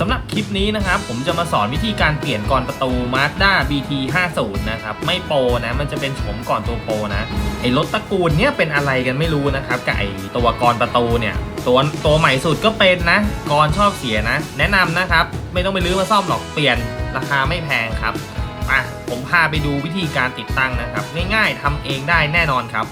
สำหรับคลิปนี้นะครับ ผมจะมาสอนวิธีการเปลี่ยนกรอนประตู Mazda BT 50 นะครับ ไม่โปรนะ มันจะเป็นโฉมก่อนตัวโปรนะ ไอ้รถตระกูลเนี้ยเป็นอะไรกันไม่รู้นะครับกับไอ้ตัวกรอนประตูเนี่ย ตัวตัวใหม่สุดก็เป็นนะกรอนชอบเสียนะ แนะนำนะครับ ไม่ต้องไปรื้อมาซ่อมหรอกเปลี่ยนราคาไม่แพงครับอะผมพาไปดูวิธีการติดตั้งนะครับ ง่ายๆทำเองได้แน่นอนครับ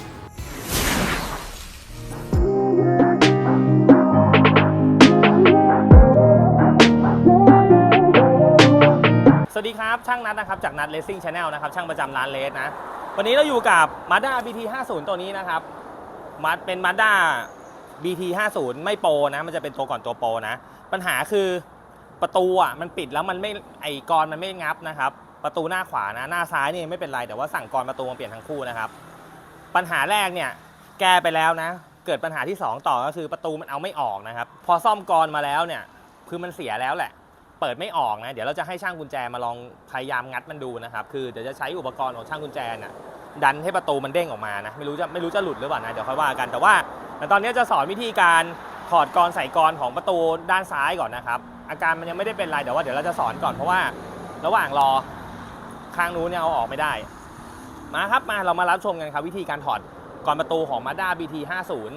สวัสดีครับ ช่างนัดนะครับจากนัดเลสซิ่งชาแนลนะครับช่างประจำร้านเลสนะ วันนี้เราอยู่กับ Mazda BT 50ตัวนี้นะครับมัดเป็น Mazda BT 50ไม่โปรนะ มันจะเป็นตัวก่อนตัวโปรนะ ปัญหาคือประตูอะมันปิดแล้วมันไม่ไอกรมันไม่งับนะครับ ประตูหน้าขวานะ หน้าซ้ายนี่ไม่เป็นไร แต่ว่าสั่งกรประตูมาเปลี่ยนทั้งคู่นะครับ ปัญหาแรกเนี่ยแก้ไปแล้วนะ เกิดปัญหาที่ 2 ต่อก็คือประตูมันเอาไม่ออกนะครับ พอซ่อมกรมาแล้วเนี่ยคือมันเสียแล้วแหละ เปิดไม่ออกนะ เดี๋ยวเราจะให้ช่างกุญแจมาลองพยายามงัดมันดูนะครับ คือเดี๋ยวจะใช้อุปกรณ์ของช่างกุญแจน่ะดันให้ประตูมันเด้งออกมานะ ไม่รู้จะไม่รู้จะหลุดหรือเปล่านะ เดี๋ยวค่อยว่ากัน แต่ว่าตอนนี้จะสอนวิธีการถอดกรใส่กรของประตูด้านซ้ายก่อนนะครับ อาการมันยังไม่ได้เป็นไรแต่ว่าเดี๋ยวเราจะสอนก่อนเพราะว่า ระหว่างรอข้างนู้นเนี่ยเอาออกไม่ได้ มาครับมาเรามารับชมกันครับวิธีการถอดกรประตูของ Mazda BT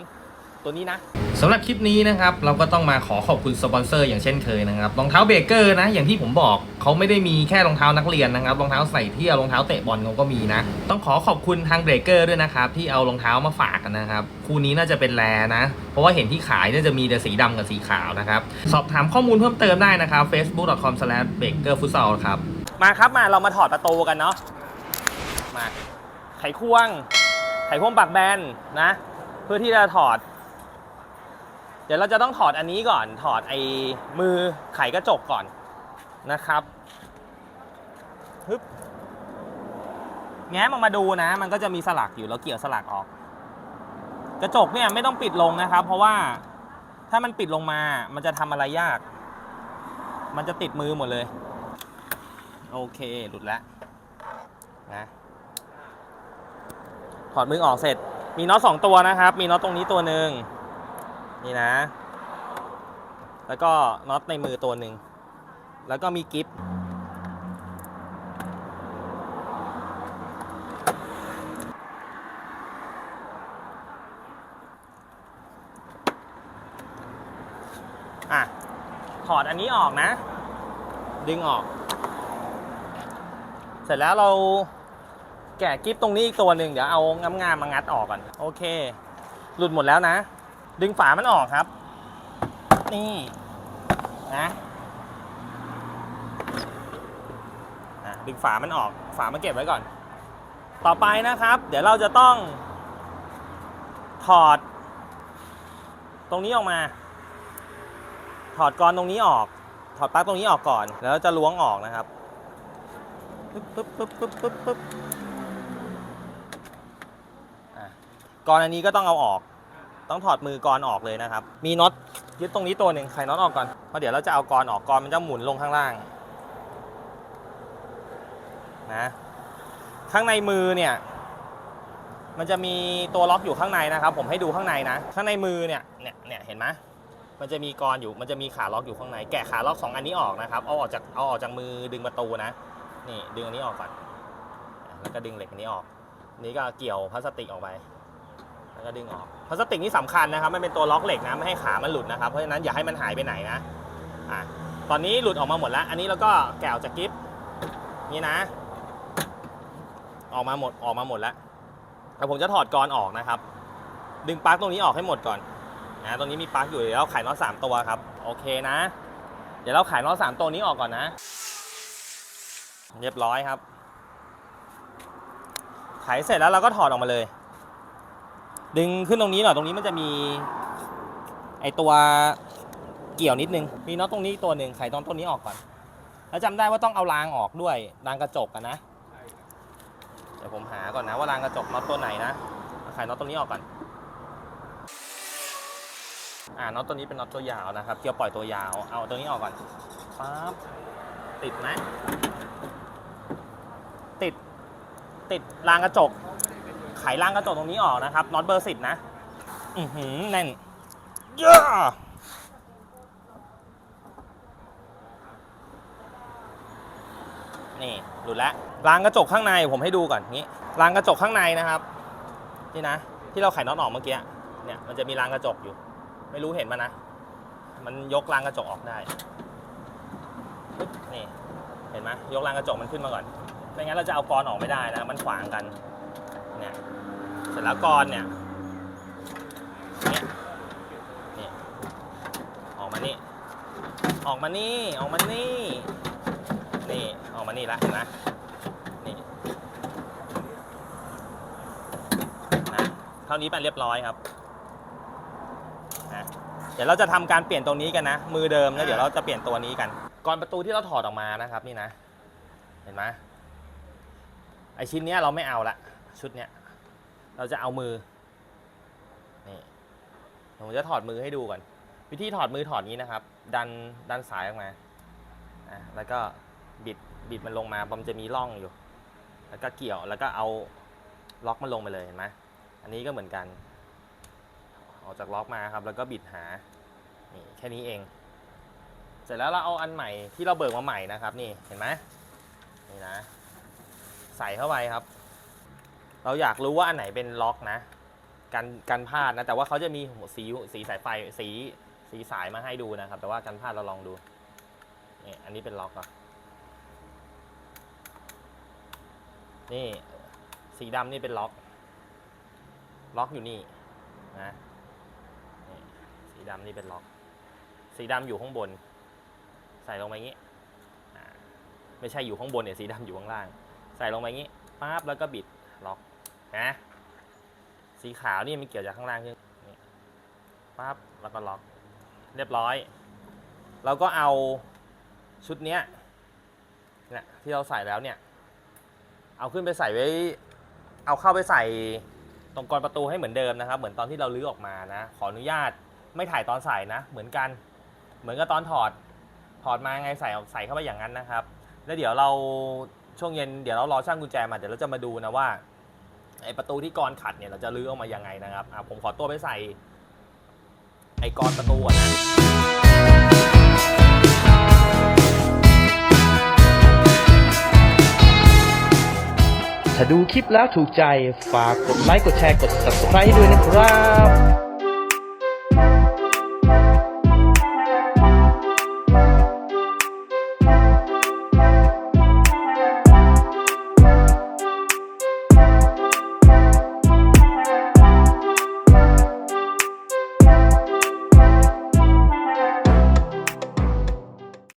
50 ตัวนี้นะ สำหรับคลิปนี้นะครับเราก็ต้องมาขอขอบคุณสปอนเซอร์อย่างเช่นเคยนะครับรองเท้าเบเกอร์นะ อย่างที่ผมบอกเขาไม่ได้มีแค่รองเท้านักเรียนนะครับรองเท้าใส่เที่ยวรองเท้าเตะบอลเขาก็มีนะ ต้องขอขอบคุณทางเบเกอร์ด้วยนะครับที่เอารองเท้ามาฝากกันนะครับคู่นี้น่าจะเป็นแรนะ เพราะว่าเห็นที่ขายน่าจะมีแต่สีดำกับสีขาวนะครับสอบถามข้อมูลเพิ่มเติมได้นะครับ facebook.com/bakerfutsal ครับมาครับมาเรามาถอดประตูกันเนาะมาไขควงไขควงปากแบนนะ เพื่อที่จะถอด ดี๋ยวเราจะต้องถอดอันนี้ก่อน ถอดไอ้มือไขกระจกก่อนนะครับฮึบแง้มออกมาดูนะ มันก็จะมีสลักอยู่แล้วเกี่ยวสลักออก กระจกเนี่ยไม่ต้องปิดลงนะครับ เพราะว่าถ้ามันปิดลงมา มันจะทำอะไรยาก มันจะติดมือหมดเลย โอเค หลุดแล้วนะถอดมือออกเสร็จ มีน็อตสองตัวนะครับ มีน็อตตรงนี้ตัวหนึ่ง นี่นะ แล้วก็น็อตในมือตัวหนึ่ง แล้วก็มีกิฟอะ ถอดอันนี้ออกนะ ดึงออก เสร็จแล้วเราแกะกิฟต์ตรงนี้อีกตัวหนึ่งเดี๋ยวเอางามๆมางัดออกก่อน โอเค หลุดหมดแล้วนะ ดึงฝามันออกครับ นี่นะดึงฝามันออก ฝามาเก็บไว้ก่อน ต่อไปนะครับ เดี๋ยวเราจะต้อง ถอด ตรงนี้ออกมา ถอดกรอนตรงนี้ออก ถอดปลั๊กตรงนี้ออกก่อน แล้วเราจะล้วงออกนะครับปึ๊บปึ๊บปึ๊บปึ๊บปึ๊บปึ๊บอะกรอนอันนี้ก็ต้องเอาออก ต้องถอดมือกรออกเลยนะครับ มีน็อตยึดตรงนี้ตัวหนึ่งไขน็อตออกก่อนเพราะเดี๋ยวเราจะเอากรออกกรมันจะหมุนลงข้างล่างนะข้างในมือเนี่ยมันจะมีตัวล็อกอยู่ข้างในนะครับ ผมให้ดูข้างในนะ ข้างในมือเนี่ยเนี่ยเนี่ยเห็นไหมมันจะมีกรอยู่มันจะมีขาล็อกอยู่ข้างใน แกะขาล็อกสองอันนี้ออกนะครับเอาออกจากเอาออกจากมือดึงประตูนะนี่ดึงอันนี้ออกก่อนแล้วก็ดึงเหล็กอันนี้ออก นี่ก็เกี่ยวพลาสติกออกไป แล้วก็ดึงออก พลาสติกนี่สำคัญนะครับมันเป็นตัวล็อกเหล็กนะไม่ให้ขามันหลุดนะครับเพราะฉะนั้นอย่าให้มันหายไปไหนนะอะตอนนี้หลุดออกมาหมดแล้ว อันนี้เราก็แกะออกจากกิฟนี่นะ ออกมาหมดออกมาหมดแล้วแต่ผมจะถอดกรออกนะครับ ดึงปลั๊กตรงนี้ออกให้หมดก่อนนะตรงนี้มีปลั๊กอยู่เดี๋ยวเราไขน็อตสามตัวครับโอเคนะ เดี๋ยวเราไขน็อตสามตัวนี้ออกก่อนนะ เรียบร้อยครับไขเสร็จแล้วเราก็ถอดออกมาเลย ดึงขึ้นตรงนี้หน่อยตรงนี้มันจะมีไอตัวเกี่ยวนิดนึง มีน็อตตรงนี้ตัวหนึ่งไขตรงต้นนี้ออกก่อน แล้วจำได้ว่าต้องเอารางออกด้วยรางกระจกกันนะเดี๋ยวผมหาก่อนนะว่ารางกระจกน็อตตัวไหนนะเอาไขน็อตตรงนี้ออกก่อนอ่าน็อตตัวนี้เป็นน็อตตัวยาวนะครับเกี่ยวปล่อยตัวยาว เอาตัวนี้ออกก่อนปั๊บติดไหมติดติดรางกระจก ไขรางกระจกตรงนี้ออกนะครับน็อตเบอร์สิบนะ อือหือแน่นเยอะนี่หลุดแล้วรางกระจกข้างในผมให้ดูก่อนนี้รางกระจกข้างในนะครับนี่นะ ที่เราไขน็อตออกเมื่อกี้เนี่ยมันจะมีรางกระจกอยู่ ไม่รู้เห็นมันนะ มันยกรางกระจกออกได้นี่เห็นไหมยกรางกระจกมันขึ้นมาก่อนไม่งั้นเราจะเอากรอนออกไม่ได้นะ มันขวางกัน เนี่ยเสร็จแล้วกรเนี่ยเนี่ยนี่ออกมานี่ ออกมานี่ ออกมานี่ นี่ ออกมานี่ละเห็นไหมนี่นะเท่านี้เป็นเรียบร้อยครับนะเดี๋ยวเราจะทำการเปลี่ยนตรงนี้กันนะ มือเดิมแล้วเดี๋ยวเราจะเปลี่ยนตัวนี้กันก่อนประตูที่เราถอดออกมานะครับนี่นะ เห็นไหมไอชิ้นเนี้ยเราไม่เอาละ ชุดเนี้ยเราจะเอามือนี่ผมจะถอดมือให้ดูก่อน วิธีถอดมือถอดนี้นะครับ ดันดันสายออกมาอะแล้วก็บิดบิดมันลงมามันจะมีร่องอยู่ แล้วก็เกี่ยวแล้วก็เอาล็อกมันลงไปเลยเห็นไหมอันนี้ก็เหมือนกัน ออกจากล็อกมาครับ แล้วก็บิดหานี่แค่นี้เอง เสร็จแล้วเราเอาอันใหม่ที่เราเบิกมาใหม่นะครับ นี่เห็นไหมนี่นะ ใส่เข้าไปครับ เราอยากรู้ว่าอันไหนเป็นล็อกนะกันกันพลาดนะ แต่ว่าเขาจะมีสีสีสายไฟสีสีสายมาให้ดูนะครับ แต่ว่ากันพลาดเราลองดูนี่อันนี้เป็นล็อกอะนี่สีดำนี่เป็นล็อก ล็อกอยู่นี่นะนสีดำนี่เป็นล็อก สีดำอยู่ข้างบน ใส่ลงไปงี้ไม่ใช่อยู่ข้างบนเนี่ยสีดำอยู่ข้างล่าง ใส่ลงไปงี้ปั๊บแล้วก็บิดล็อก นะสีขาวนี่มันเกี่ยวจากข้างล่างขึ้นปั๊บแล้วก็ล็อกเรียบร้อย เราก็เอาชุดเนี้ยเนี่ยที่เราใส่แล้วเนี่ย เอาขึ้นไปใส่ไว้ เอาเข้าไปใส่ตรงกรประตูให้เหมือนเดิมนะครับ เหมือนตอนที่เราลื้อออกมานะ ขออนุญาตไม่ถ่ายตอนใส่นะ เหมือนกัน เหมือนกับตอนถอด ถอดมาไงใส่ใส่เข้าไปอย่างนั้นนะครับ แล้วเดี๋ยวเราช่วงเย็นเดี๋ยวเรารอช่างกุญแจมาเดี๋ยวเราจะมาดูนะว่า ไอประตูที่กรขัดเนี่ยเราจะลื้อออกมายังไงนะครับอะผมขอตัวไปใส่ ไอกรประตูก่อนนะถ้าดูคลิปแล้วถูกใจฝากกดไลค์กดแชร์กด subscribe ด้วยนะครับ